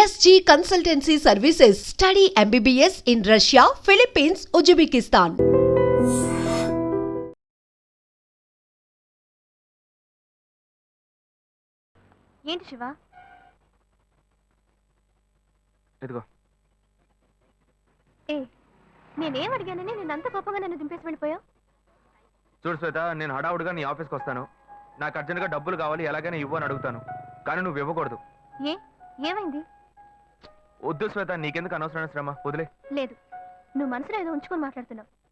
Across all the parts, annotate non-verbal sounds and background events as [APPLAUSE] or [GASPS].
SG Consultancy Services. Study MBBS in Russia, Philippines, Uzbekistan. ఏంటి శివ? ఇదిగో. ఏ నేనేం అడిగానని నేను అంత కోపంగా నన్ను దింపేసి వెళ్ళిపోయావు? చూడు శ్వేత నేను హడావుడిగా నీ ఆఫీస్కి వస్తాను. నాకు అర్జెంట్గా డబ్బులు కావాలి ఎలాగైనా ఇవ్వు అని అడుగుతాను. కానీ నువ్వు ఇవ్వకూడదు. ఏ ఏమైంది? వద్దు శ్వేత నీకెందుకు అనవసరమైన శ్రమ? వదిలే. లేదు. నువ్వు మనసులో ఏదో ఉంచుకొని మాట్లాడుతున్నావు.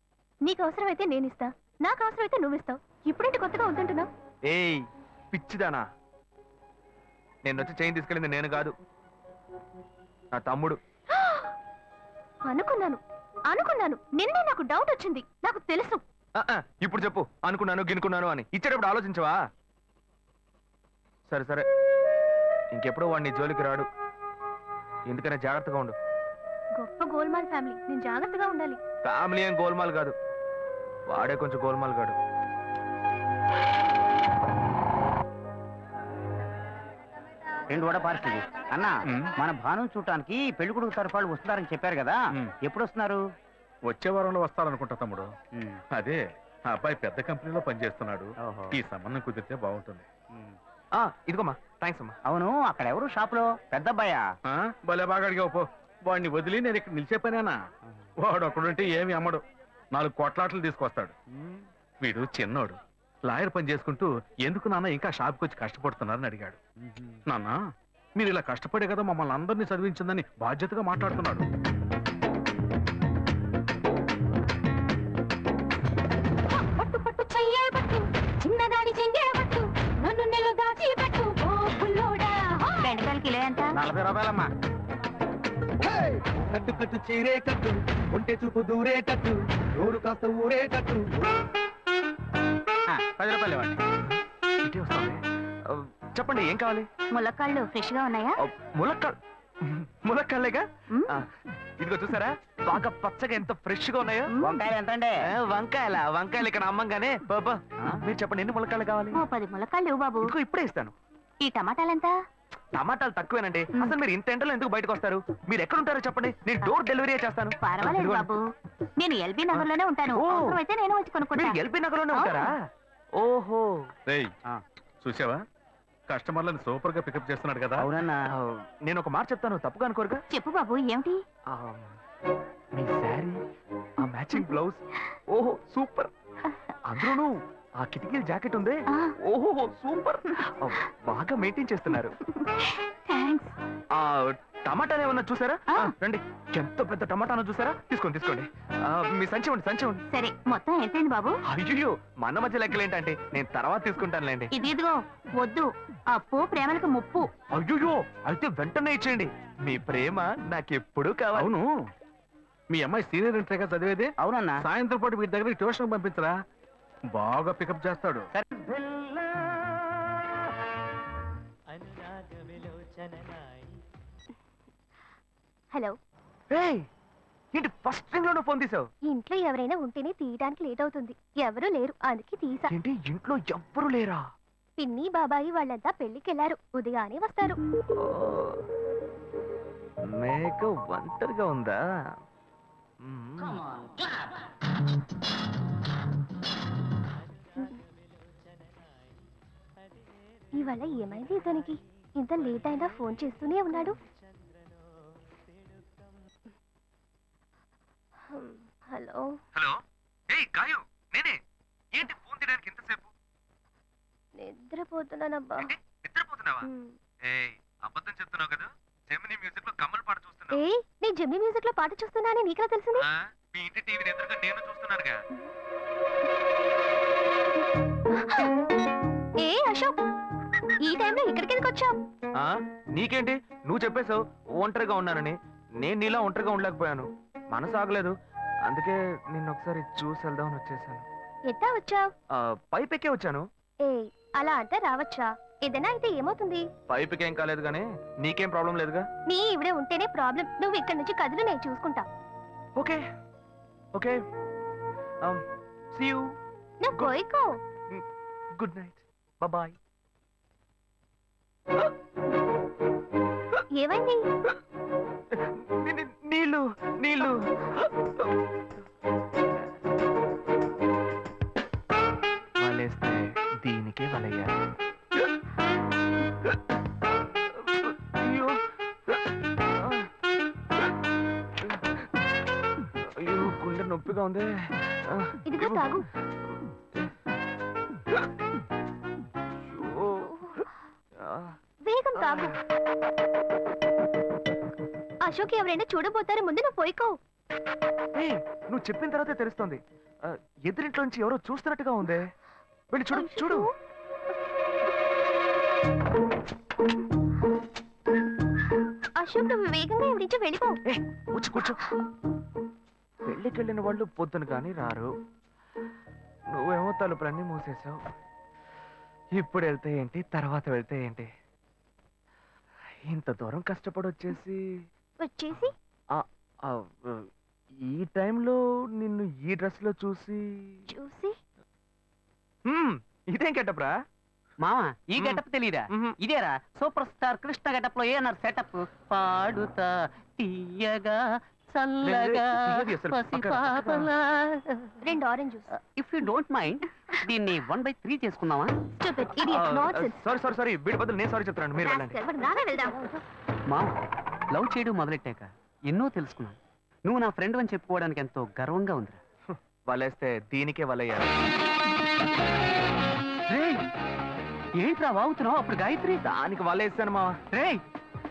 నీకు అవసరమైతే నేను ఇస్తా. నాకు అవసరమైతే నువ్వు ఇస్తావు. ఇప్పుడేంటి కొత్తగా వద్దంటున్నావు ఏయ్ పిచ్చిదానా. నేను వచ్చి చైన్ తీసుకెళ్ళింది నేను కాదు. నా తమ్ముడు. [GASPS] అనుకున్నాను. అనుకున్నాను. నిన్నే నాకు డౌట్ వచ్చింది. నాకు తెలుసు. ఆ, ఆ, ఇప్పుడు చెప్పు. అనుకున్నాను గినుకున్నాను అని. ఇచ్చేటప్పుడు ఆలోచించవా? సరే సరే. ఇంకెప్పుడు వాడిని జోలికి రాడు. ఎందుకనే జాగ్రత్తగా ఉండు. గొప్ప గోల్మాల్ ఫ్యామిలీ. నేను జాగ్రత్తగా ఉండాలి. ఫ్యామిలీ ఏం గోల్మాల్ కాదు. వాడే కొంచెం గోల్మాల్ కాడు రెండు వడ పార్సల్ అన్న మ్మ్. మన భాను చూడటానికి పెళ్ళి కొడుకు తరఫు వాళ్ళు వస్తున్నారని చెప్పారు కదా. మ్మ్. ఎప్పుడు వస్తున్నారు వచ్చే వారంలో వస్తారనుకుంటా తమ్ముడు. మ్మ్. అదే ఆ అబ్బాయి పెద్ద కంపెనీలో పనిచేస్తున్నాడు. ఓహో. ఈ సంబంధం కుదిరితే బాగుంటుంది. మ్మ్. ఆ, ఇదిగోమ్మా థ్యాంక్స్ అమ్మా. అవును అక్కడ ఎవరు షాప్లో పెద్ద అబ్బాయా ఆ, భలే బాగా అడిగావు పో. వాడిని వదిలి నేను ఇక్కడ నిలిచే పనేనా వాడు ఒకడుంటే ఏమి అమ్మడు. నాలుగు కొట్లాట్లు తీసుకొస్తాడు. వీడు చిన్నోడు. లాయర్ పని చేసుకుంటూ ఎందుకు నాన్న ఇంకా షాప్కి వచ్చి కష్టపడుతున్నారని అడిగాడు. నాన్న మీరు ఇలా కష్టపడే కదా మమ్మల్ని అందరినీ చదివించిందని బాధ్యతగా మాట్లాడుతున్నాడు. రూపాయలమ్మా కట్టు కట్టు చీరే కట్టు ఒంటె చూపు దూరే కట్టు నోరు కాస్త పది రూపాయలు ఇవ్వండి. ఇటే చెప్పండి ఏం కావాలి? ములక్కాళ్ళు ఫ్రెష్గా ఉన్నాయా? ఆ, ములక్కాల్ ములక్కాళ్ళేగా? ఇదిగో చూసారా? బాగా పచ్చగా ఎంత ఫ్రెష్గా ఉన్నాయో వంకాయలు ఎంత అండి వంకాయల వంకాయలు ఇక్కడ అమ్మంగానే. బాబా? మీరు చెప్పండి ఎన్ని ములక్కాయలు కావాలి? ఓ పది ములక్కాళ్ళు బాబు. ఇప్పుడే ఇస్తాను. ఈ టమాటాలు ఎంత? టమాటాలు తక్కువేనండి. అసలు మీరు ఇంత ఎండలో ఎందుకు బయటకు వస్తారు? మీరు ఎక్కడ ఉంటారో చెప్పండి. నేను డోర్ డెలివరీ చేస్తాను. పర్వాలేదు ఇదిగోండి. బాబు. నేను ఎల్బీ నగర్లోనే ఉంటాను. ఓ. అయితే నేను వచ్చి కొనుక్కుంటా. మీరు ఎల్బీ నగర్లోనే ఆ. ఉంటారా? ఓహో. చూసావా? కస్టమర్లను సూపర్గా పికప్ చేస్తున్నాడు కదా. అవునన్నా. నేను ఒక మాట చెప్తాను. తప్పుగా అనుకోరుగా? చెప్పు బాబు ఏమిటి? ఆ, మీ శారీ ఆ మ్యాచింగ్ బ్లౌజ్. ఓహో సూపర్. అందులోనూ ఆ కిటికీల జాకెట్ ఉంది? ఓహో సూపర్. బాగా మెయింటైన్ చేస్తున్నారు. థాంక్స్ ఆ టమాటాలు ఏమన్నా చూసారా? రండి. ఎంత పెద్ద టమాటానో చూసారా? తీసుకోండి తీసుకోండి. ఆ, మీ సంచి ఇవ్వండి సంచి ఇవ్వండి. సరే మొత్తం ఎంతైంది బాబు? అయ్యో మన మధ్య లెక్కలు ఏంటంటే నేను తర్వాత తీసుకుంటానులేండి. ఇది ఇదిగో వద్దు. అప్పు ప్రేమలకు ముప్పు. అయ్యో అయితే వెంటనే ఇచ్చేయండి. మీ ప్రేమ నాకెప్పుడు కావాలి. అవును. మీ అమ్మాయి సీనియర్ ఇంటర్గా చదివేది? అవునన్నా. సాయంత్రం పాటు వీటి దగ్గర ట్యూషన్ పంపించరా? బాగా పికప్ చేస్తాడు. హలో. ఏయ్, ఏంటి ఫస్ట్ రింగ్లోనే ఫోన్ తీసావు? ఇంట్లో ఎవరైనా ఉంటేనే తీయడానికి లేట్ అవుతుంది. ఎవరూ లేరు అందుకే తీసా. ఏంటి ఇంట్లో ఎవ్వరు లేరా? పిన్ని బాబాయి వాళ్ళంతా పెళ్ళికెళ్ళారు ఉదయానే వస్తారు. మేక ఒంటరిగా ఉందా? ఇవాళ ఏమైంది ఇతనికి? ఇంత లేట్ అయినా ఫోన్ చేస్తూనే ఉన్నాడు. హలో. హలో. ఏయ్ గాయు నేనే. ఏంటి ఫోన్ తీయడానికి ఎంతసేపు నిద్రపోతున్నానబ్బా. ఏంటి? నిద్రపోతున్నావా. ఏయ్ అబద్ధం చెప్తున్నావు కదా? జెమిని మ్యూజిక్లో కమల్ పాట చూస్తున్నావు. ఏ నేను జమ్మి మ్యూజిక్లో పాట చూస్తున్నానని నీకెలా తెలిసింది ఆ, మీ ఇంటి టీవీని ఎదురుగా నేను చూస్తున్నానుగా. ఏ అశోక్? ఈ టైంలో ఇక్కడికి ఎందుకు వచ్చావు? ఆ నీకేంటి? నువ్వు చెప్పేశావు ఒంటరిగా ఉన్నానని. నేను నీలా ఒంటరిగా ఉండలేకపోయాను. మనసు ఆగలేదు. అందుకే నిన్న ఒకసారి చూసి వెళ్దామని వచ్చేసాను. ఎట్టా వచ్చావు? ఆ, పైప్ ఎక్కే వచ్చాను. ఏ అలా అంటే రావచ్చా? ఏదైనా అయితే ఏమవుతుంది? పైప్కి ఏం కాలేదు కానీ నీకేం ప్రాబ్లం లేదుగా? నీ ఇవిడే ఉంటేనే ప్రాబ్లం. నువ్వు ఇక్కడి నుంచి కదులు నేను చూసుకుంటా. ఓకే. ఓకే. సీ యూ నువ్వు కోయికో గుడ్ నైట్ బాయ్ ఏమైంది? నీళ్ళు నీళ్ళు. వలేస్తే దీనికే వలయ్యాలి అయ్యో. అయ్యో గుండె నొప్పిగా ఉంది. ఇదిగో తాగు. తాగు అశోక్ ఎవరైనా చూడబోతారు ముందు నువ్వు పోయికో. ఏయ్, నువ్వు చెప్పిన తర్వాతే తెలుస్తుంది. ఎదురింట్లో నుంచి ఎవరో చూస్తున్నట్టుగా ఉంది. వెళ్ళి చూడు చూడు. అశోక్ నువ్వు వేగంగా ఎవరి నుంచి వెళ్ళిపో. ఏ కూర్చో కూర్చో. పెళ్ళికి వెళ్ళిన వాళ్ళు పొద్దున కానీ రారు. నువ్వేమో తలుపులన్నీ మూసేసావు ఇప్పుడు వెళ్తే ఏంటి తర్వాత వెళ్తే ఏంటి? ఇంత దూరం కష్టపడి వచ్చేసి? వచ్చేసి ఆ, ఈ టైంలో నిన్ను ఈ డ్రెస్లో చూసి చూసి? హ్మ్, ఇదేం కెట్టప్రా మామ ఈ. గెటప్ తెలీదా? ఇదేరా సూపర్ స్టార్ కృష్ణ గెటప్లో ఏనారు సెటప్? పాడుతా తీయగా చల్లగా తీయది అసలు. పసి పక్కన, పాపలా. రెండు orange juice if you don't mind దీన్ని వన్ బై త్రీ చేసుకుందామా? Stupid idiot nonsense sorry sorry sorry వీడి బదులు నేను సారీ మీరు వెళ్ళండి. లవ్ చేయడం మొదలెట్టాక ఎన్నో తెలుసుకున్నాను నువ్వు నా ఫ్రెండ్ అని చెప్పుకోవడానికి ఎంతో గర్వంగా ఉందిరా. వలేస్తే దీనికే వలయ్యారు. ఏంట్రా వాగుతున్నావు? అప్పుడు గాయత్రి? దానికి వలేసాను మా రేయ్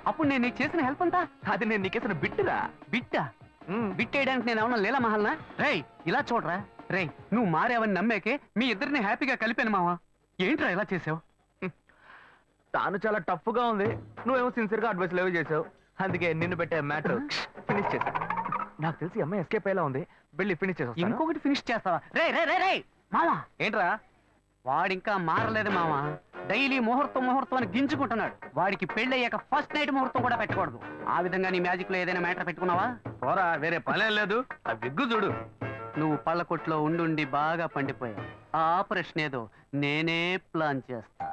అప్పుడు నేను నీకు చేసిన హెల్ప్ అంతా? అది నేను నీకేసిన బిట్టురా. బిట్టా. బిట్టేయడానికి నేను ఏమన్నా లీలా మహల్నా రేయ్ ఇలా చూడరా. రేయ్. నువ్వు మారావని నమ్మేకే మీ ఇద్దరిని హ్యాపీగా కలిపాను మావా. ఏంట్రా ఇలా చేసావు? తాను చాలా టఫ్గా ఉంది. నువ్వేమో సిన్సియర్గా అడ్వైస్ లేవు చేసావు. అందుకే నిన్ను పెట్టే మ్యాటర్ ఫినిష్ చేశా నాకు తెలిసి అమ్మాయి ఎస్కేప్ అయ్యేలా ఉంది. వెళ్ళి ఫినిష్ చేసా ఇంకొకటి ఫినిష్ చేస్తావా? రే రే రే రే మావా. ఏంట్రా? వాడింకా మారలేదు మావా. డైలీ ముహూర్తం ముహూర్తం అని గింజుకుంటున్నాడు. వాడికి పెళ్ళయ్యాక ఫస్ట్ నైట్ ముహూర్తం కూడా పెట్టకూడదు. ఆ విధంగా నీ మ్యాజిక్లో ఏదైనా మ్యాటర్ పెట్టుకున్నావా? పోరా వేరే పనే లేదు. ఆ విగ్గు చూడు. నువ్వు పళ్ళ కొట్లో ఉండుండి బాగా పండిపోయావు. ఆ ఆపరేషన్ ఏదో నేనే ప్లాన్ చేస్తా.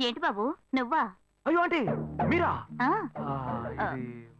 ఏంటి బాబు నువ్వా? అయ్యో ఆంటీ మీరా? ఆ, ఆ, ఇది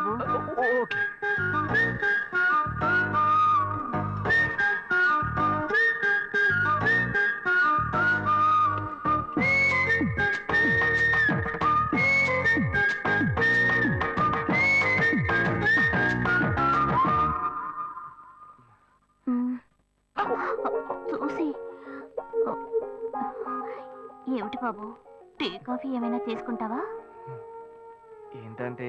బాబు ఓకే. చూసి. ఏమిటి బాబు? టీ కాఫీ ఏమైనా తీసుకుంటావా ఏంటంటే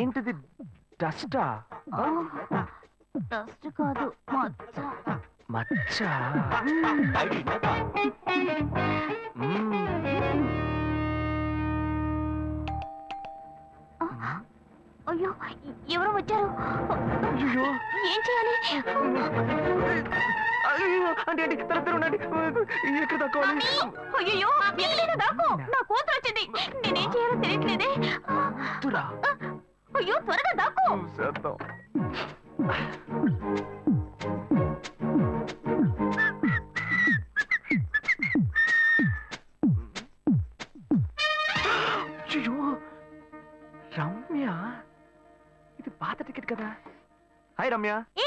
ఏంటిది? డస్టా? డస్ట్ కాదు మచ్చ. అయ్యో ఎవరో వచ్చారు. ఏం చేయాలి? ఆంటీ, తల తెరవండి, ఆంటీ. ఎక్కడ తక్కువాలి అయ్యో ఎక్కడైనా దాకు. నా కూతురు వచ్చింది. నేనేం చేయాలో తెలియట్లేదే. తురా అయ్యో త్వరగా దాకు. చేద్దాం. రమ్య. ఇది పాత టికెట్ కదా. హాయ్ రమ్య. ఏ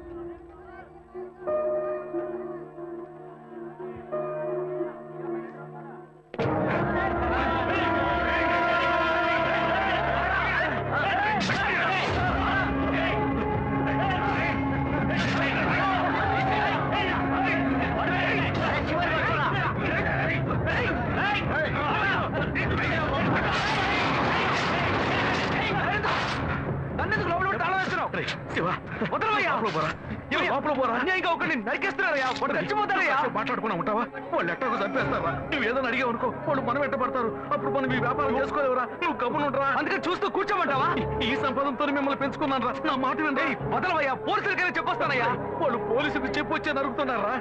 లోపల పోరా. ఏమయ్యా? లోపల పోరా. అన్యాయంగా ఒకరిని నరికేస్తున్నారయ్యా! వాడు చచ్చిపోతారయ్యా! కాసేపు మాట్లాడుకున్నా ఉంటావా? వాళ్ళు ఎట్టకు చంపేస్తారా? నువ్వు ఏదైనా అడిగావు అనుకో వాళ్ళు మనం వెంటబడతారు అప్పుడు మనం ఈ వ్యాపారం చేసుకోలేవురా? నువ్వు గమ్మునుంటరా అందుకని చూస్తూ కూర్చోమంటావా? ఈ సంపదంతో మిమ్మల్ని పెంచుకున్నాను రా. నా మాట వినండి వదలవయ్యా. పోలీసులకైనా చెప్పొస్తానయ్యా. వాళ్ళు పోలీసుకు చెప్పు వచ్చి నరుకుతున్నారా?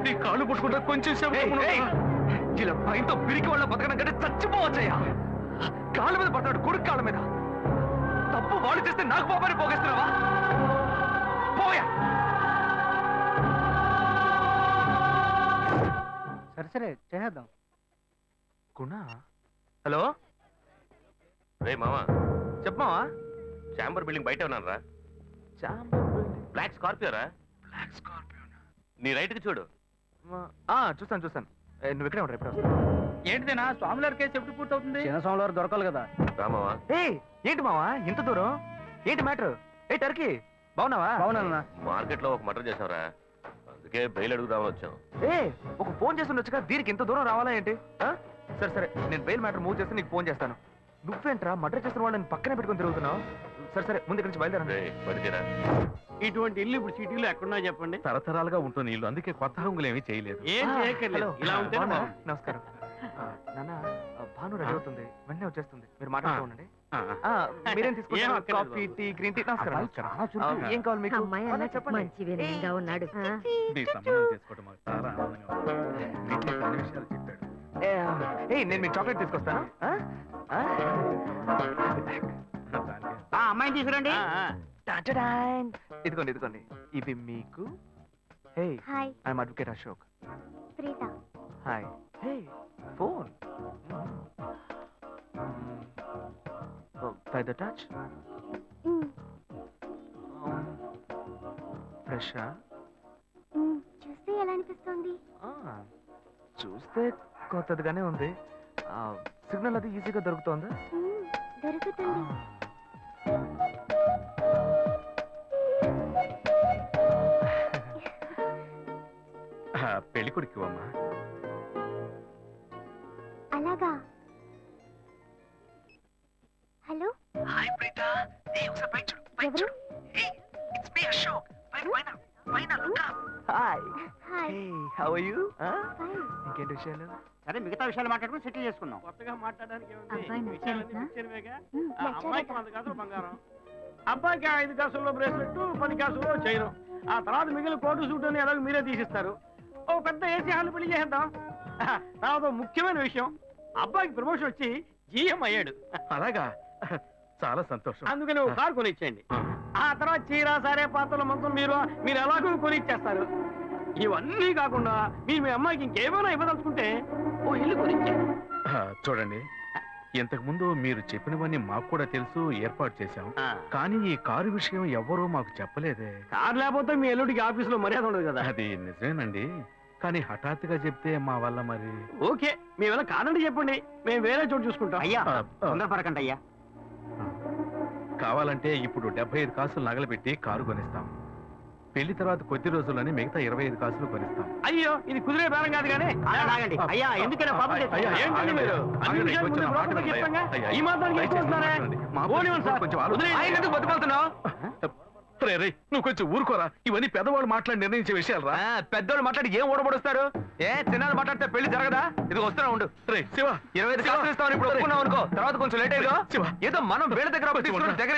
నీ కాళ్ళు పుట్టుకుంటా కొంచెం ఉండరా? ఇలా భయంతో పిరికి వాళ్ళ బతకడం కంటే చచ్చిపోవచ్చయ్యా. కాళ్ళ మీద పడతాడు కొడుకు కాళ్ళ మీద. తప్పు వాళ్ళు చేస్తే నాకు పాపాన్ని పోగేస్తున్నావా? పోయా. సరే సరే చేసేద్దాం. గుణ? హలో? రే మామా చెప్పమావా చాంబర్ బిల్డింగ్ బయట ఉన్నాను రా. Chamber building? బ్లాక్ స్కార్పియో రా బ్లాక్ స్కార్పియోన్? నీ రైట్కి చూడు చూస్తాను చూస్తాను. నువ్వు ఇక్కడే ఉంటా ఎప్పుడు వస్తావు ఏంటిదేనా? స్వామివారి కేసు ఎప్పుడు పూర్తవుతుంది? చిన్న స్వామివారు దొరకాలి కదా. రా మావా ఏయ్ ఏంటి మావా? ఇంత దూరం? ఏంటి మ్యాటర్? ఏ టర్కీ బాగున్నావా? అవునన్నా మార్కెట్లో ఒక మటర్ చేసావురా అందుకే బయలు అడుగుదామని వచ్చాం. ఏ ఒక ఫోన్ చేసి ఉండొచ్చుగా దీనికి ఇంత దూరం రావాలా ఏంటి? ఆ? సరే సరే నేను బెయిల్ మ్యాటర్ మూవ్ చేస్తే నీకు ఫోన్ చేస్తాను. నువ్వేంట్రా మర్డర్ చేసిన వాళ్ళని పక్కనే పెట్టుకొని తిరుగుతున్నావు? సరే సరే ముందు ఇక్కడి నుంచి బయలుదేరండి. రే పడితేరా ఇటువంటి ఇల్లు ఇప్పుడు సిటీలో ఎక్కడున్నా చెప్పండి. తరతరాలుగా ఉంటుంది ఇల్లు అందుకే కొత్త హంగులు ఏమీ చేయలేదు. ఏం చేయక్కర్లేదు. ఇలా. నమస్కారం. నాన్న భాను రెడీ అవుతుంది. వెంటనే వచ్చేస్తుంది. మీరు మాట్లాడుతూ ఉండండి. ఆ, ఆ, మీరేం ఏం తీసుకుంటారు అక్కర్లేదు కాఫీ బాబు. Tea green tea? నమస్కారం అబ్బాయి నమస్కారం. చాలా చురుకుగా. ఆ, ఏం కావాలి మీకు? అమ్మాయి ఆ, అన్న చెప్పండి. మంచి వినయంగా ఉన్నాడు. ఆ? మీ సంబంధం చేసుకోవడం మాకు చాలా ఆనందంగా ఉంది. మీకు కొన్ని విషయాలు చెప్పాడు. ఏ, నేను మీకు చాక్లెట్ తీసుకొస్తాను. ఆ? ఆ? దానికి ఆ అమ్మాయిని తీసుకురండి. ఇదిగోండి ఇదిగోండి. ఇవి మీకు. Hey hi I'm advocate Ashok Preetha. Hi hey phone by the touch ఫ్రెషా చూస్తే ఎలా అనిపిస్తుంది? చూస్తే కొత్తదిగానే ఉంది. సిగ్నల్ అది ఈజీగా దొరుకుతోందా? దొరుకుతుంది. పెళ్ళి కొడుకు అమ్మా అలాగా. Hello? Hi hi how? Are you ఇంకేంటి విషయాలు? సరే మిగతా విషయాలు మాట్లాడుకుని సెటిల్ చేసుకుందాం. కొత్తగా మాట్లాడడానికి అమ్మాయికి వంద కాసులు బంగారం? అబ్బాయికి ఐదు కాసుల్లో బ్రేస్లెట్ పది కాసుల్లో చైను. ఆ తర్వాత మిగిలిన కోటు సూట్ అని ఎలాగో మీరే తీసిస్తారు. ఓ పెద్ద ఏసీ హాల్ పెళ్ళి చేద్దాం తర్వాత ముఖ్యమైన విషయం. అబ్బాయికి ప్రమోషన్ వచ్చి జీఎం అయ్యాడు. అలాగా? చాలా సంతోషం. అందుకని ఒక కారు కొనిచ్చేయండి. ఆ, ఆ తర్వాత చీర సరే పాత్రల మొత్తం మీరు మీరు ఎలాగో కొనిచ్చేస్తారు. ఇవన్నీ కాకుండా మీరు మీ అమ్మాయికి ఇంకేమైనా ఇవ్వదలుచుకుంటే ఓ ఇల్లు చూడండి. ఇంతకు ముందు మీరు చెప్పినవన్నీ మాకు కూడా తెలుసు ఏర్పాటు చేశాం. కానీ ఈ కారు విషయం ఎవ్వరూ మాకు చెప్పలేదే. కారు లేకపోతే మీ ఎల్లుడికి ఆఫీసులో మర్యాద ఉండదు కదా? అది నిజమేనండి. కానీ హఠాత్తుగా చెప్తే మా వల్ల మరి? ఓకే మేము ఎలా కాదండి చెప్పండి. మేము వేరే చోటు చూసుకుంటాం. అయ్యా తొందరపడకండి అయ్యా. కావాలంటే ఇప్పుడు డెబ్బై ఐదు కాసులు నగలబెట్టి కారు కొనిస్తాం. పెళ్ళి తర్వాత కొద్ది రోజుల్లోనే మిగతా ఇరవై ఐదు కాసులు కొనిస్తాం అయ్యో ఇది కుదిరే బేరం కాదు కానీ ఆగండి. అయ్యా ఎందుకైనా పాపం అయ్యా, ఏంటండి మీరు? అన్ని విషయాలు ముందు ఈ మాత్రానికి పోనివ్వండి సార్. వదిలేయండి. ఆయన ఎందుకు బతిమాలుతున్నావు? రే, రే, నువ్వు కొంచెం ఊరుకోరా. ఇవన్నీ పెద్దవాళ్ళు మాట్లాడి నిర్ణయించే విషయాలు రా పెద్దోళ్ళు మాట్లాడి ఏం ఓడబడుస్తారు ఏ చిన్నాళ్ళు మాట్లాడితే పెళ్ళి జరగదా? ఇది వస్తున్నా ఉండు. రే శివ. ఇరవై ఐదు ఇప్పుడు ఒప్పుకున్నావు అనుకో. తర్వాత కొంచెం లేట్ అయ్యో. శివ. ఏదో మనం వీళ్ళ దగ్గర దగ్గర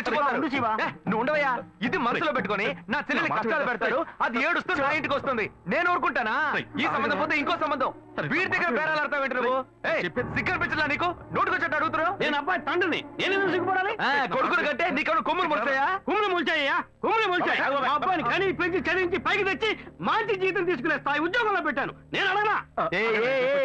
నువ్వు ఉండవయ్యా. ఇది మనసులో పెట్టుకొని నా చెల్లెలి కష్టాలు విను. పెడతారు అది ఏడుస్తూ నా ఇంటికి వస్తుంది. నేను ఊరుకుంటానా? ఈ సంబంధం. పోతే ఇంకో సంబంధం. వీడి దగ్గర బేరాలు. ఆడతావు ఏంటి నువ్వు? సిగ్గర్ పిచ్చలా నీకు? నోటికి వచ్చేట్టు అడుగుతున్నావు? నేను అబ్బాయి తండ్రిని. నేను సిగ్గుపడాలి? కొడుకులు కంటే నీకెవరు కొమ్ములు ముడతాయా కుమ్ములు ముల్చాయ్యా? మా అబ్బాయిని కని పెంచి చదివించి పైకి తెచ్చి మంచి జీతం తీసుకునే స్థాయి ఉద్యోగంలో పెట్టాను. నేను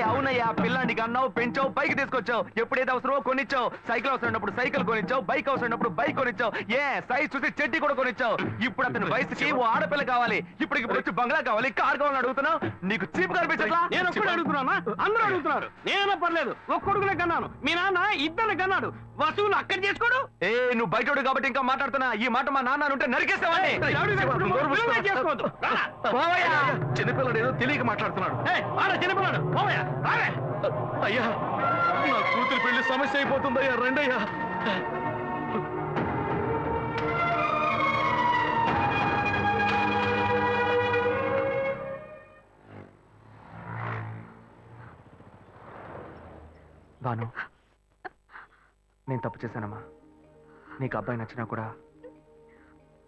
అవునయ్యా పిల్లానికి అన్నావు పెంచావు పైకి తీసుకొచ్చావు. ఎప్పుడైతే అవసరమో కొనిచ్చావు. సైకిల్ అవసరం ఉన్నప్పుడు సైకిల్ కొనిచ్చావు బైక్ అవసరం ఉన్నప్పుడు బైక్ కొనిచ్చావు. ఏ సైజ్ చూసి చెట్టి కూడా కొనిచ్చావు. ఇప్పుడు అతని వయసుకి ఓ ఆడపిల్ల కావాలి. ఇప్పుడు ఇప్పుడు వచ్చి బంగ్లా కావాలి. కార్ కావాలని అడుగుతున్నావు. నీకు చీప్ కనిపించట్లా? నేను ఒక్కడే అడుగుతున్నానా? అందరూ అడుగుతున్నారు. నేనే పర్లేదు. ఒక్కొడుకునే కన్నాను. మీ నాన్న ఇద్దరు కన్నాడు. వసూలు అక్కడ చేసుకోడు. ఏ నువ్వు బయటోడు కాబట్టి ఇంకా మాట్లాడుతున్నా. ఈ మాట మా నాన్న ఉంటే నరికేస్తావని చిన్నపిల్లడు ఏదో తెలియక మాట్లాడుతున్నాడు. చిన్నపిల్లాడు. అయ్యా నా కూతురు పెళ్ళి సమస్య అయిపోతుందయ్యా రండయ్యా. భాను నేను తప్పు చేశానమ్మా. నీకు అబ్బాయి నచ్చినా కూడా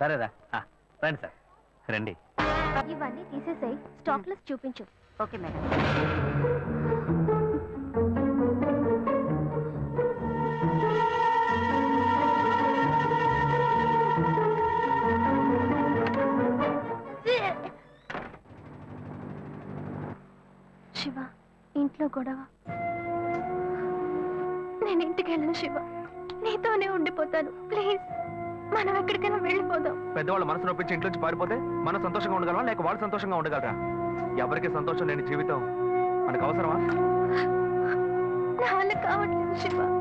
సరేరా. రండి సార్. రండి. ఇవన్నీ తీసేసాయి. స్టాక్ లిస్ట్ చూపించు. Okay madam. శివ ఇంట్లో గొడవ. నేను ఇంటికి వెళ్ళను శివ. నీతోనే ఉండిపోతాను. ప్లీజ్. మనం ఎక్కడికైనా వెళ్ళిపోదాం. పెద్దవాళ్ళు మనసు నొప్పించి ఇంట్లోంచి పారిపోతే మనం సంతోషంగా ఉండగలమా? లేక వాళ్ళు సంతోషంగా ఉండగలరా? ఎవరికి సంతోషం లేని జీవితం మనకు అవసరమా? కావట్లేదు శివ.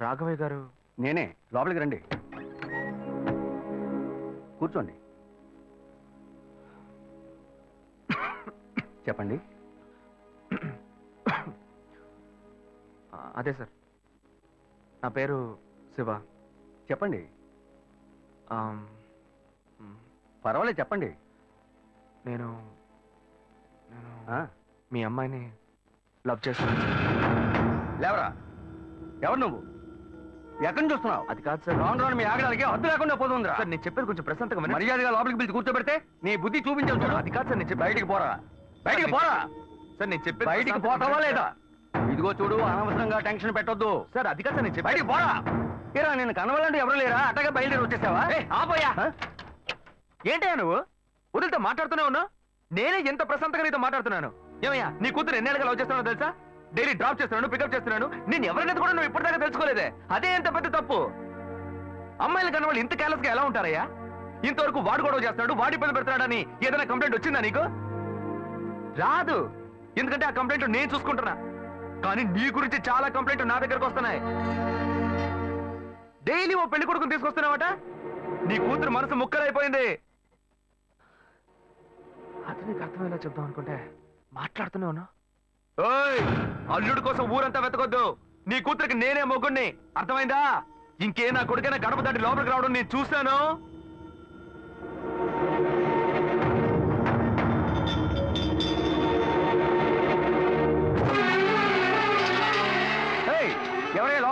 రాఘవయ్య గారు. నేనే లోపలికి రండి. కూర్చోండి. చెప్పండి. అదే సార్. నా పేరు శివ. చెప్పండి. పర్వాలేదు చెప్పండి. నేను నేను మీ అమ్మాయిని లవ్ చేస్తాను లేవరా? ఎవరు నువ్వు? ఎక్కడి నుంచి చూస్తున్నావు అది కాదు సార్. రాను రాను మీ ఆగడానికి హద్దు లేకుండా పోతుందిరా సార్ నేను చెప్పేది కొంచెం ప్రశాంతంగా. మర్యాదగా లోపలికి పిలిచి కూర్చోబెడితే నీ బుద్ధి చూపించావు చూడు. అది కాదు సార్ నేను బయటికి పోరా. బయటికి పోరా. సార్ నేను చెప్పేది బయటికి పోతావా. లేదా? ఇదిగో చూడు అనవసరంగా టెన్షన్ పెట్టొద్దు. సార్ అది కాదు నేను బయటికి పోరా. ఏరా నేను కనవాలంటే ఎవరు లేరా? అట్టగా బయలుదేరి వచ్చేసావా? ఆపోయా ఏంటయ్యా నువ్వు? వదిలితో మాట్లాడుతూనే ఉన్నా నేనే ఎంత ప్రశాంతంగా నీతో మాట్లాడుతున్నాను. ఏమయ్యా నీ కూతురు ఎన్నేళ్ళగా లవ్ చేస్తున్నావు తెలుసా? డైలీ డ్రాప్ చేస్తున్నాను పికప్ చేస్తున్నాను. నేను ఎవరినైతే కూడా నువ్వు ఇప్పటిదాకా తెలుసుకోలేదే. అదే ఎంత పెద్ద తప్పు? అమ్మాయిలు కన్నా వాళ్ళు ఇంత కేర్లెస్గా ఎలా ఉంటారయ్యా? ఇంతవరకు వాడు గొడవ చేస్తున్నాడు వాడి పని పెడతాడని ఏదైనా కంప్లైంట్ వచ్చిందా నీకు? రాదు. ఎందుకంటే ఆ కంప్లైంట్ నేను చూసుకుంటున్నా. కానీ నీ గురించి చాలా కంప్లైంట్ నా దగ్గరకు వస్తున్నాయి. డైలీ ఓ పెళ్ళి కొడుకుని తీసుకొస్తున్నావట? నీ కూతురు మనసు ముక్కలైపోయింది. అది నీకు అర్థమయ్యేలా చెప్దాం అనుకుంటే మాట్లాడుతూనే ఉన్నా. ఓయ్ అల్లుడు కోసం ఊరంతా వెతకొద్దు. నీ కూతురికి నేనే మొగ్గుణ్ణి అర్థమైందా? ఇంకే నా కొడుకైనా గడప దాటి లోపలికి రావడం నేను చూశాను.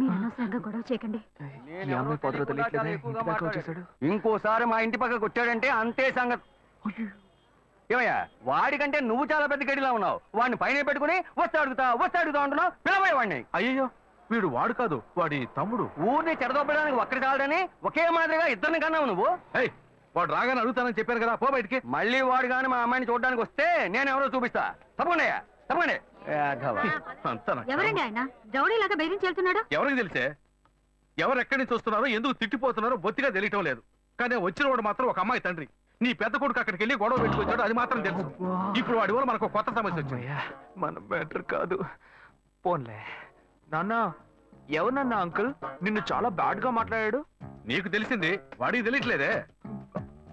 మీరు అనవసరంగా గొడవ చేయకండి. ఈ అమ్మాయి పొదలో తెలియట్లేదే? ఇంటి దాకా వచ్చేసాడు ఇంకోసారి మా ఇంటి పక్కకు వచ్చాడంటే అంతే సంగతి. ఏమయ్యా వాడికంటే నువ్వు చాలా పెద్ద గడిలా ఉన్నావు. వాడిని పైన పెట్టుకుని వస్తే అడుగుతా వస్తే అడుగుతా అంటున్నావు పిలవయ్య వాడిని. అయ్యో వీడు వాడు కాదు వాడి తమ్ముడు. ఊరిని చెడదొబ్బడానికి ఒక్కడి చాలడని ఒకే మాదిరిగా ఇద్దరిని కన్నావు నువ్వు. ఏయ్ వాడు రాగానే అడుగుతానని చెప్పాను కదా పో బయటికి. మళ్ళీ వాడు గాని మా అమ్మాయిని చూడడానికి వస్తే నేను ఎవరో చూపిస్తా. తప్పకుండా తప్పకుండా. అంతా నాకు ఎవరండి ఆయన? రౌడీలాగా బెదిరించి వెళ్తున్నాడు? ఎవరికి తెలిసే? ఎవరు ఎక్కడి నుంచి వస్తున్నారో ఎందుకు తిట్టిపోతున్నారో బొత్తిగా తెలియటం లేదు. కానీ వచ్చిన వాడు మాత్రం ఒక అమ్మాయి తండ్రి. నీ పెద్ద కొడుకు అక్కడికి వెళ్ళి గొడవ పెట్టుకొచ్చాడు అది మాత్రం తెలుసు. ఇప్పుడు వాడి వల్ల మనకు కొత్త సమస్య వచ్చింది. మన బెటర్ కాదు. పోన్లే. నాన్న ఎవరన్నా అంకుల్? నిన్ను చాలా బ్యాడ్గా మాట్లాడాడు. నీకు తెలిసింది వాడికి తెలియట్లేదే.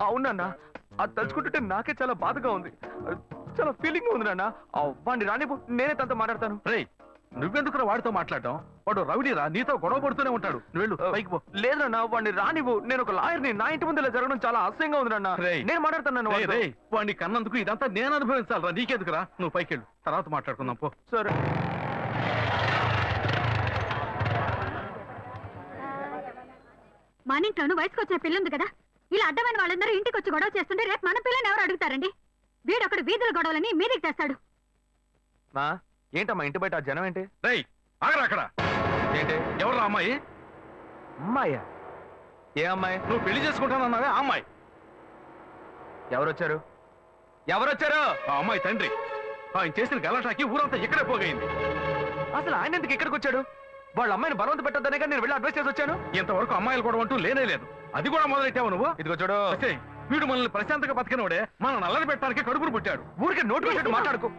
అవునన్నా అది తలుచుకుంటుంటే నాకే చాలా బాధగా ఉంది. చాలా ఫీలింగ్ ఉంది నాన్న. వాడిని రానిపో నేనే తనతో మాట్లాడతాను. రేయ్ నువ్వెందుకు వాడితో మాట్లాడటం? వాడు రౌడీరా నీతో గొడవ పడుతూనే ఉంటాడు. నువ్వు వెళ్ళు పైకి పో. లేదు నాన్న వాడిని రానివ్వు నేను ఒక లాయర్ని నా ఇంటి ముందు ఇలా జరగడం చాలా అసహ్యంగా ఉంది నాన్న. రేయ్. నేను మాట్లాడతాను వాడిని కన్నందుకు ఇదంతా నేను అనుభవించాలరా నీకెందుకురా? నువ్వు పైకి వెళ్ళు తర్వాత మాట్లాడుకుందాం పో. సరే. మన ఇంట్లోనూ వయసుకు వచ్చిన పిల్ల ఉంది కదా? ఇలా అడ్డమైన వాళ్ళందరూ ఇంటికి వచ్చి గొడవ చేస్తుంటే రేపు మన పిల్లని ఎవరు అడుగుతారండి? వీడొకడు వీధుల గొడవలని మీదికి తెస్తాడు. మా ఏంటమ్మా ఇంటి బయట ఆ జనం ఏంటి? రేయ్ ఆగరా అక్కడ. ఏంటి? ఎవరు అమ్మాయి? అమ్మాయ్యా ఏ అమ్మాయి? నువ్వు పెళ్ళి చేసుకుంటానన్నావే ఆ అమ్మాయి. ఎవరొచ్చారు? ఎవరొచ్చారు? ఆ అమ్మాయి తండ్రి. ఆయన చేసిన గలాటాకి ఊరంతా ఇక్కడే పోగైంది. అసలు ఆయన ఎందుకు ఇక్కడికి వచ్చాడు? వాళ్ళ అమ్మాయిని బలవంత పెట్టొద్దనే కానీ నేను వెళ్ళి అడ్వైస్ చేసి వచ్చాను? ఇంతవరకు అమ్మాయిలు కూడా అంటూ లేనే లేదు. అది కూడా మొదలెట్టావు నువ్వు? ఇదిగో చూడు. వీడు మనల్ని ప్రశాంతంగా బతికినోడే మన నల్లని పెట్టడానికి కడుపును పుట్టాడు. ఊరికే నోటు పెట్టట్టు మాట్లాడుకో.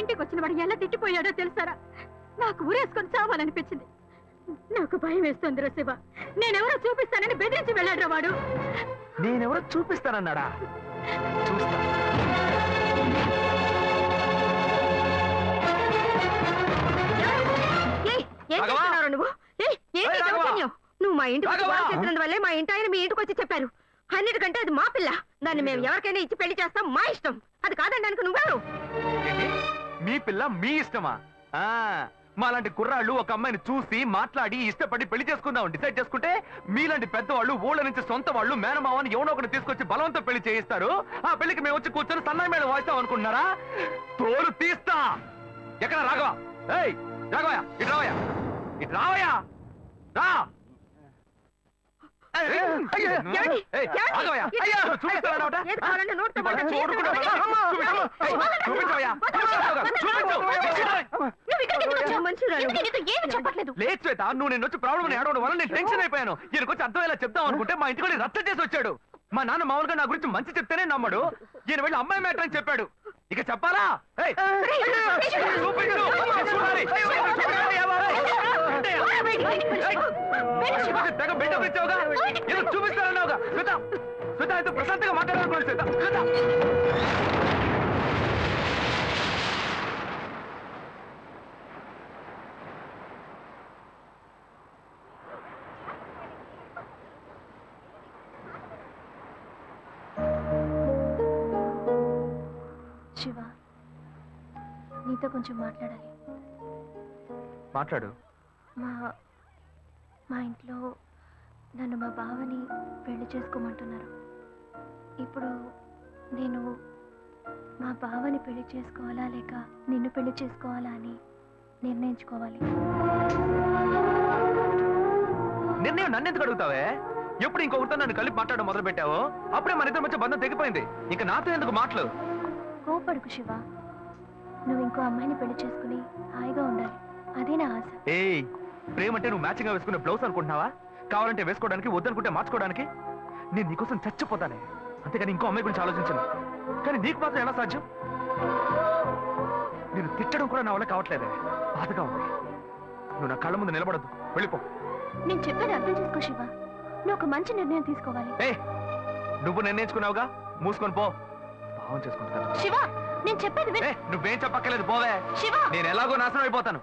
ఇంటికి వచ్చిన వాడు ఎలా తిట్టిపోయాడో తెలుసారా? నాకు ఊరేసుకొని చావాలనిపించింది. నాకు భయం వేస్తుంది శివ. నేనెవరో చూపిస్తానని బెదిరించి వెళ్ళాడు వాడు. నేనెవరో చూపిస్తానన్నాడా? చూస్తా. నువ్వు? మా ఇంటికి చేసినందువల్లే మా ఇంటి ఆయన మీ ఇంటికి వచ్చి చెప్పారు. అన్నిటికంటే అది మా పిల్ల. దాన్ని మేము ఎవరికైనా ఇచ్చి పెళ్ళి చేస్తాం మా ఇష్టం. అది కాదనడానికి నువ్వెవరు? ఏంటి మీ పిల్ల మీ ఇష్టమా? ఆ మాలాంటి కుర్రాళ్ళు ఒక అమ్మాయిని చూసి మాట్లాడి ఇష్టపడి పెళ్ళి చేసుకుందాం డిసైడ్ చేసుకుంటే మీలాంటి పెద్దవాళ్ళు ఊళ్ళ నుంచి సొంత వాళ్ళు మేనమావని ఎవనో ఒకరిని తీసుకొచ్చి బలవంతం పెళ్ళి చేయిస్తారు. ఆ పెళ్ళికి మేము వచ్చి కూర్చొని సన్నాయి మేడం వాయిస్తాం అనుకుంటున్నారా? తోలు తీస్తా. ఎక్కడ? రాఘవ. ఏయ్ రాఘవయ్య ఇటు రావయ్యా. ఇటు రావయ్యా. రా. లేదు శ్వేత నువ్వు నేను వచ్చి ప్రాబ్లం ఏడవడం వల్ల నేను టెన్షన్ అయిపోయాను ఈయనకు వచ్చి అర్థమయ్యేలా చెప్దాం అనుకుంటే మా ఇంటికి రచ్చ చేసి వచ్చాడు మా నాన్న మామూలుగా నా గురించి మంచి చెప్తేనే నమ్మడు ఈయన వెళ్ళి అమ్మాయి మ్యాటర్ అని చెప్పాడు ఇక చెప్పాలా ఏయ్, చూపించు. చూడాలి. చూడాలి, ఏమో. ఏయ్, చూపించు. తెగ బిల్డప్ ఇచ్చావుగా ఏదో చూపిస్తానన్నావుగా శ్వేత శ్వేత అయితే ప్రశాంతంగా మాట్లాడాలనుకోండి శ్వేత శ్వేత శివ నీతో కొంచెం మాట్లాడాలి. మాట్లాడు. మా మా ఇంట్లో నన్ను మా బావని పెళ్ళి చేసుకోమంటున్నారు. ఇప్పుడు నేను మా బావని పెళ్ళి చేసుకోవాలా లేక నిన్ను పెళ్ళి చేసుకోవాలా అని నిర్ణయించుకోవాలి. నిర్ణయం నన్ను ఎందుకు అడుగుతావే? ఎప్పుడు ఇంకొకరితో నన్ను కలిపి మాట్లాడడం మొదలు పెట్టావో అప్పుడే మన ఇద్దరి మధ్య బంధం తెగిపోయింది. ఇంకా నాతో ఎందుకు మాటలు కోపడుకు శివ. నువ్వు ఇంకో అమ్మాయిని పెళ్ళి చేసుకుని హాయిగా ఉండాలి. అదే నా ఆశ. ఏయ్ ప్రేమ అంటే నువ్వు మ్యాచింగ్గా వేసుకునే బ్లౌజ్ అనుకుంటున్నావా? కావాలంటే వేసుకోవడానికి వద్దనుకుంటే మార్చుకోవడానికి? నేను నీకోసం చచ్చిపోతానే. అంతేగాని ఇంకో అమ్మాయి గురించి ఆలోచించను. కానీ నీకు మాత్రం ఎలా సాధ్యం? నేను తిట్టడం కూడా నా వల్ల కావట్లేదే. బాధగా ఉంది. నువ్వు నా కళ్ళ ముందు నిలబడద్దు. వెళ్ళిపో. నేను చెప్పేది అర్థం చేసుకో శివ. నువ్వు ఒక మంచి నిర్ణయం తీసుకోవాలి. ఏ నువ్వు నిర్ణయించుకున్నావుగా? మూసుకొని పో. భావం చేసుకుంటాను శివ నేను చెప్పేది విను. ఏ నువ్వేం చెప్పక్కర్లేదు పోవే. శివ! నేను ఎలాగో నాశనం అయిపోతాను.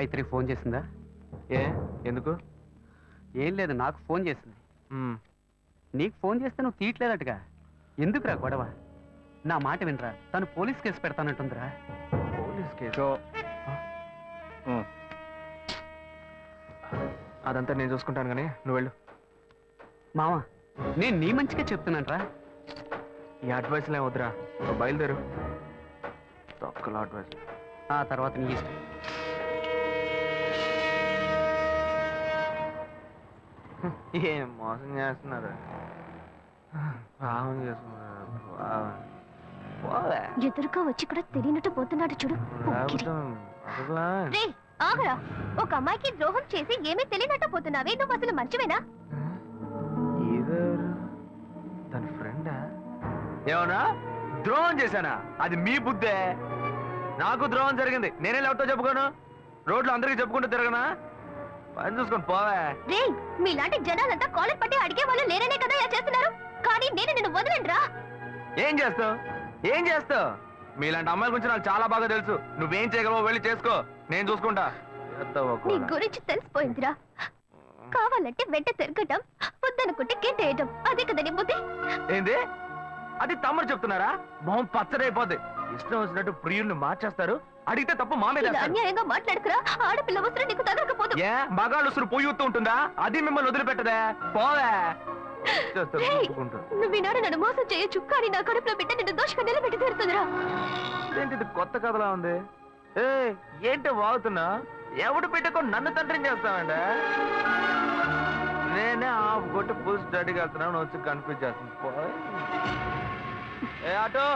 గాయత్రి ఫోన్ చేసిందా? ఏ? ఎందుకు? ఏం లేదు నాకు ఫోన్ చేసింది. నీకు ఫోన్ చేస్తే నువ్వు తీయట్లేదటగా. ఎందుకురా గొడవ? నా మాట వినరా. తను పోలీస్ కేసు పెడతానంటుందిరా. Police case? అదంతా నేను చూసుకుంటాను కానీ నువ్వు వెళ్ళు. మావా నేను నీ మంచిగా చెప్తున్నానరా. ఈ అడ్వైస్లే వద్దురా. బయలుదేరు. తొక్కల అడ్వైస్. ఆ తర్వాత నీ ఇష్టం. ఏం మోసం చేస్తున్నారు? పాపం చేస్తున్నారు పాపం. పోవే. ఎదురుగా వచ్చి కూడా తెలియనట్టు పోతున్నాడు చూడు. లేకపోతే అసలా రే ఆగరా. ఒక అమ్మాయికి ద్రోహం చేసి ఏమీ తెలియనట్టు పోతున్నావే. నువ్వు అసలు మంచివేనా? తన ఫ్రెండా? ఏమన్నా? ద్రోహం చేశానా? అది మీ బుద్ధే. నాకు ద్రోహం జరిగింది. నేనే ఎవరితో చెప్పుకోను. రోడ్లు అందరికీ చెప్పుకుంటూ తిరగనా? పని చూసుకొని పోవే. రే మీలాంటి జనాలంతా కాలర్ పట్టి అడిగే వాళ్ళు లేరనే కదా ఇలా చేస్తున్నారు. కానీ నేను నిన్ను వదలండ్రా ఏం చేస్తావు? ఏం చేస్తావు? మీలాంటి అమ్మాయిల గురించి నాకు చాలా బాగా తెలుసు. నువ్వేం చేయగలవో వెళ్ళి చేసుకో. నేను చూసుకుంటా. నీ? గురించి తెలిసిపోయిందిరా. కావాలంటే వెంట తిరగటం వద్దనుకుంటే గెంటేయటం. అదే కదా నీ బుద్ధి? ఏంది? అది తమ్ముడు చెప్తున్నారా మొహం పచ్చడైపోద్ది. ఇష్టం వచ్చినట్టు ప్రియుల్ని మార్చేస్తారు. అడిగితే తప్పు మా మీద వేస్తారు. అన్యాయంగా మాట్లాడుకురా? ఆడపిల్ల వస్త్రం నీకు తగలకపోదు ఏ? మగాళ్ళు ఉసురు పొయ్యూతూ ఉంటుందా? అది మిమ్మల్ని వదిలిపెట్టదే. పోవే. చేస్తారు, రేయ్! చూసుకుంటూ. నువ్వు ఈనాడు నన్ను మోసం చేయొచ్చు కానీ నా కడుపులో బిడ్డ నిన్ను దోషగా నిలబెట్టి తీరుతుందిరా. ఇది కొత్త కథలా ఉంది? ఏ ఏంటి వాగుతున్నా? ఎవడు పెట్టుకొని నన్ను తండ్రిని చేస్తావండి నేనే ఆఫ్ కొట్టి పూసి డాడీకి వెళ్తున్నాను వచ్చి కన్ఫ్యూజ్ చేస్తుంది పోయ్. ఏ ఆటో?